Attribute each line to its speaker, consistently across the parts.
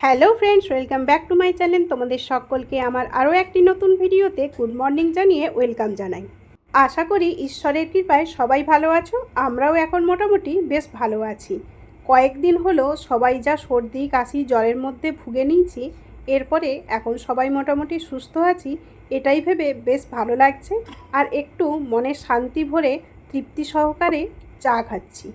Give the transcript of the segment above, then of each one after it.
Speaker 1: Hello friends welcome back to my channel তোমাদের সকলকে আমার আরও একটি নতুন ভিডিওতে গুড মর্নিং জানিয়ে ওয়েলকাম জানাই। আশা করি ঈশ্বরের কৃপায় সবাই ভালো আছো, আমরাও এখন মোটামুটি বেশ ভালো আছি। কয়েকদিন হলো সবাই যা সর্দি, কাশি, জ্বরের মধ্যে ভুগে নিয়েছি, এরপরে এখন সবাই মোটামুটি সুস্থ আছি, এটাই ভেবে বেশ ভালো লাগছে আর একটু মনের শান্তি ভরে তৃপ্তি সহকারে চা খাচ্ছি।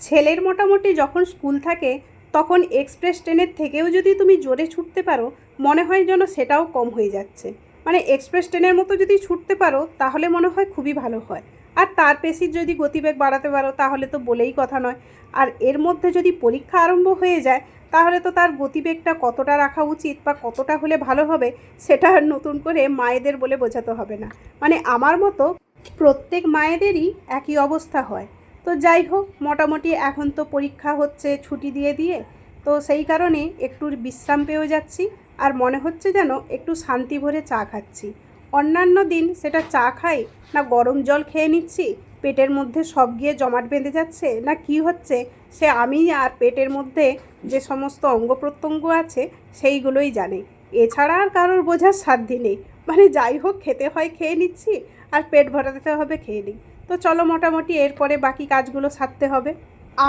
Speaker 1: ছেলের মোটামুটি যখন স্কুল থাকে, তখন এক্সপ্রেস ট্রেনের থেকেও যদি তুমি জোরে ছুটতে পারো, মনে হয় যেন সেটাও কম হয়ে যাচ্ছে। মানে এক্সপ্রেস ট্রেনের মতো যদি ছুটতে পারো, তাহলে মনে হয় খুবই ভালো হয়। আর তার পেশির যদি গতিবেগ বাড়াতে পারো, তাহলে তো বলেই কথা নয়। আর এর মধ্যে যদি পরীক্ষা আরম্ভ হয়ে যায়, তাহলে তো তার গতিবেগটা কতটা রাখা উচিত বা কতটা হলে ভালো হবে, সেটা নতুন করে মায়েদের বলে বোঝাতে হবে না। মানে আমার মতো প্রত্যেক মায়েদেরই একই অবস্থা হয়। তো যাই হোক, মোটামুটি এখন তো পরীক্ষা হচ্ছে ছুটি দিয়ে দিয়ে, তো সেই কারণে একটু বিশ্রাম পেয়েও যাচ্ছি। আর মনে হচ্ছে যেন একটু শান্তি ভরে চা খাচ্ছি। অন্যান্য দিন সেটা চা খাই না গরম জল খেয়ে নিচ্ছি? পেটের মধ্যে সব গিয়ে জমাট বেঁধে যাচ্ছে? না কি হচ্ছে? সে আমি আর পেটের মধ্যে যে সমস্ত অঙ্গ প্রত্যঙ্গ আছে, সেইগুলোই জানে। এছাড়া আর কারোর বোঝার সাধ্যি নেই। মানে যাই হোক, খেতে হয়, খেয়ে নিচ্ছি। আর পেট ভরাতে হবে, খেয়ে নিই। তো চলো মোটামুটি এরপরে বাকি কাজগুলো সারতে হবে।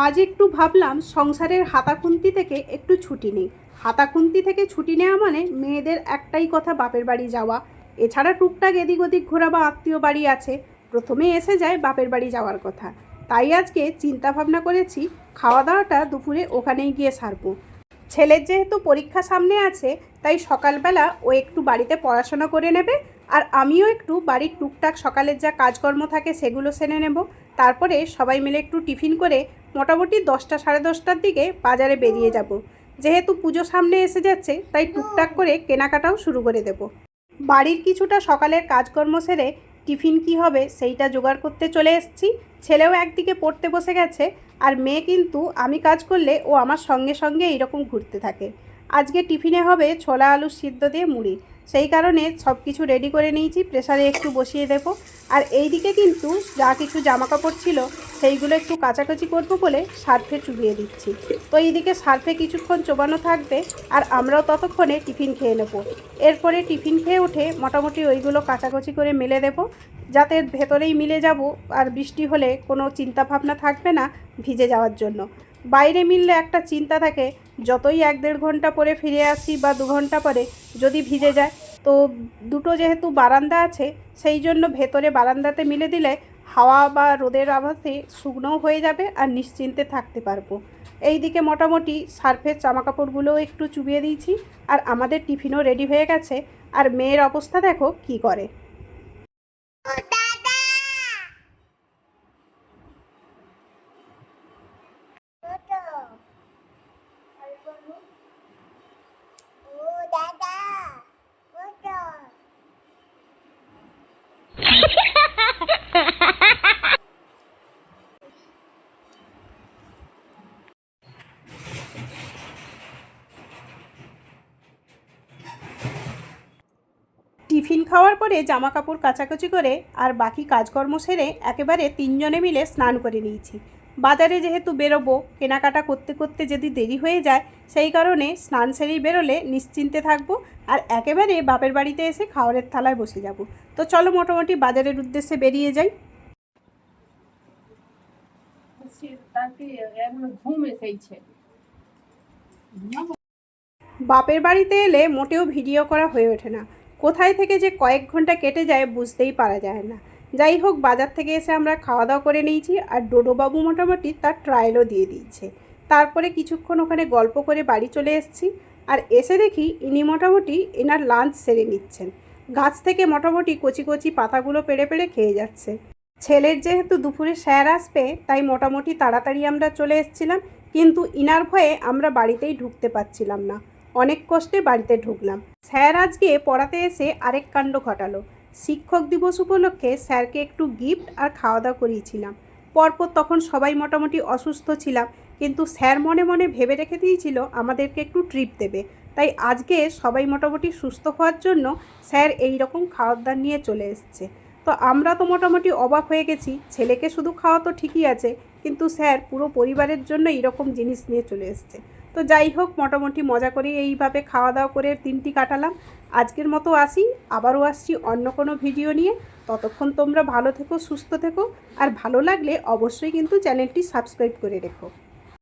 Speaker 1: আজ একটু ভাবলাম সংসারের হাতাখুন্তি থেকে একটু ছুটি নিই। হাতাখুন্তি থেকে ছুটি নেওয়া মানে মেয়েদের একটাই কথা, বাপের বাড়ি যাওয়া। এছাড়া টুকটাক এদিক ওদিক ঘোরা বা আত্মীয় বাড়ি আছে। প্রথমে এসে যায় বাপের বাড়ি যাওয়ার কথা। তাই আজকে চিন্তা ভাবনা করেছি খাওয়া দাওয়াটা দুপুরে ওখানেই গিয়ে সারবো। ছেলের যেহেতু পরীক্ষা সামনে আছে, তাই সকালবেলা ও একটু বাড়িতে পড়াশোনা করে নেবে আর আমিও একটু বাড়ির টুকটাক সকালের যা কাজকর্ম থাকে সেগুলো সেরে নেব। তারপরে সবাই মিলে একটু টিফিন করে মোটামুটি দশটা সাড়ে দশটার দিকে বাজারে বেরিয়ে যাব। যেহেতু পুজো সামনে এসে যাচ্ছে, তাই টুকটাক করে কেনাকাটাও শুরু করে দেব। বাড়ির কিছুটা সকালের কাজকর্ম সেরে টিফিন কি হবে সেইটা জোগাড় করতে চলে এসেছি। ছেলেও একদিকে পড়তে বসে গেছে, আর মেয়ে কিন্তু আমি কাজ করলে ও আমার সঙ্গে সঙ্গে এইরকম ঘুরতে থাকে। আজকে টিফিনে হবে ছোলা আলু সিদ্ধ দিয়ে মুড়ি। সেই কারণে সব কিছু রেডি করে নিয়েছি প্রেসারে একটু বসিয়ে দেবো। আর এই দিকে কিন্তু যা কিছু জামা কাপড় ছিল, সেইগুলো একটু কাচাকাচি করব বলে সার্ফে চুবিয়ে দিচ্ছি। তো এইদিকে সার্ফে কিছুক্ষণ চোবানো থাকবে আর আমরাও ততক্ষণে টিফিন খেয়ে নেব। এরপরে টিফিন খেয়ে উঠে মোটামুটি ওইগুলো কাচাকাচি করে মেলে দেবো। যাতে ভেতরেই মিলে যাব আর বৃষ্টি হলে কোনো চিন্তাভাবনা থাকবে না ভিজে যাওয়ার জন্য। বাইরে মিললে একটা চিন্তা থাকে যতই এক দেড় ঘণ্টা পরে ফিরে আসি বা দু ঘণ্টা পরে যদি ভিজে যায়, তো দুটো যেহেতু বারান্দা আছে, সেই জন্য ভেতরে বারান্দাতে মিলে দিলে হাওয়া বা রোদের আভাসে শুকনোও হয়ে যাবে আর নিশ্চিন্তে থাকতে পারব। এই দিকে মোটামুটি সার্ফের জামাকাপড়গুলোও একটু চুবিয়ে দিয়েছি আর আমাদের টিফিনও রেডি হয়ে গেছে। আর মেয়ের অবস্থা দেখো কি করে
Speaker 2: ও দাদা ওটো ও দাদা ওটো
Speaker 1: টিফিন খাওয়ার পরে জামা কাপড় কাচাকুচি করে আর বাকি কাজকর্ম সেরে একেবারে তিনজনে মিলে স্নান করে নিয়েছি। বাজারে যেহেতু বেরোবো, কেনাকাটা করতে করতে যদি দেরি হয়ে যায়, সেই কারণে স্নান সেরেই বেরোলে নিশ্চিন্তে থাকব আর একেবারে বাপের বাড়িতে এসে খাওয়ারের থালায় বসে যাব। তো চলো মোটামুটি বাজারের উদ্দেশ্যে বেরিয়ে যাই।
Speaker 3: ঘুম
Speaker 1: বাপের বাড়িতে এলে মোটেও ভিডিও করা হয়ে ওঠে না। কোথায় থেকে যে কয়েক ঘণ্টা কেটে যায় বুঝতেই পারা যায় না। যাই হোক, বাজার থেকে এসে আমরা খাওয়া দাওয়া করে নিয়েছি আর ডোডোবাবু মোটামুটি তার ট্রায়ালও দিয়ে দিয়েছে। তারপরে কিছুক্ষণ ওখানে গল্প করে বাড়ি চলে এসেছি আর এসে দেখি ইনি মোটামুটি এনার লাঞ্চ সেরে নিচ্ছেন। গাছ থেকে মোটামুটি কচি কচি পাতাগুলো পেড়ে পেড়ে খেয়ে যাচ্ছে। ছেলের যেহেতু দুপুরে স্যার আসবে, তাই মোটামুটি তাড়াতাড়ি আমরা চলে এসেছিলাম, কিন্তু ইনার ভয়ে আমরা বাড়িতেই ঢুকতে পারছিলাম না। অনেক কষ্টে বাড়িতে ঢুকলাম। স্যার আজকে পড়াতে এসে আরেক কাণ্ড ঘটালো। শিক্ষক দিবস উপলক্ষে স্যারকে একটু গিফট আর খাওয়া দাওয়া করিয়েছিলাম। পরপর তখন সবাই মোটামুটি অসুস্থ ছিলাম, কিন্তু স্যার মনে মনে ভেবে রেখে দিয়েছিল আমাদেরকে একটু ট্রিপ দেবে। তাই আজকে সবাই মোটামুটি সুস্থ হওয়ার জন্য স্যার এই রকম খাওয়ার দাওয়ার নিয়ে চলে এসছে। তো আমরা তো মোটামুটি অবাক হয়ে গেছি, ছেলেকে শুধু খাওয়া তো ঠিকই আছে, কিন্তু স্যার পুরো পরিবারের জন্য এইরকম জিনিস নিয়ে চলে এসছে। তো যাই হোক, মোটামুটি মজা করে এইভাবে খাওয়া দাওয়া করে দিনটি কাটালাম। আজকের মতো আসি, আবারও আসছি অন্য কোনো ভিডিও নিয়ে। ততক্ষণ তোমরা ভালো থেকো, সুস্থ থেকো, আর ভালো লাগলে অবশ্যই কিন্তু চ্যানেলটি সাবস্ক্রাইব করে রেখো।